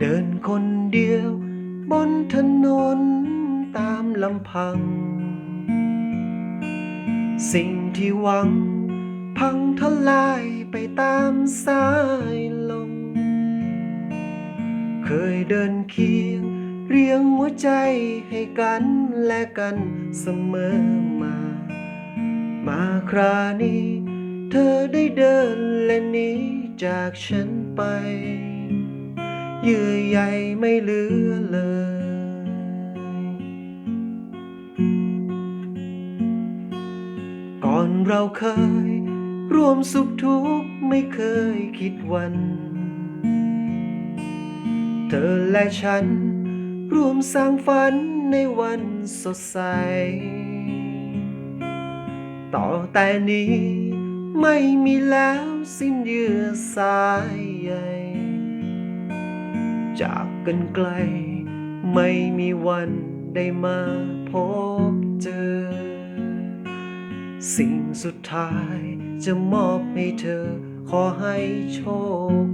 เดินคนเดียว บนถนนตามลำพัง สิ่งที่หวัง พังทลายไปตามสายลมเคยเดินเคียง เรียงหัวใจให้กันและกันเสมอมา มาครานี้ เธอได้เดินและหนีจากฉันไป เยื่อใยไม่เหลือเลย ก่อนเราเคย ร่วมสุขทุกข์ไม่เคยคิดวัน เธอและฉัน ร่วมสร้างฝันในวันสดใส ต่อแต่นี้ไม่มีแล้วสิ้นเยื่อสายใย จากกันไกล ไม่มีวันได้มาพบเจอ สิ่งสุดท้ายจะมอบให้เธอขอให้โชค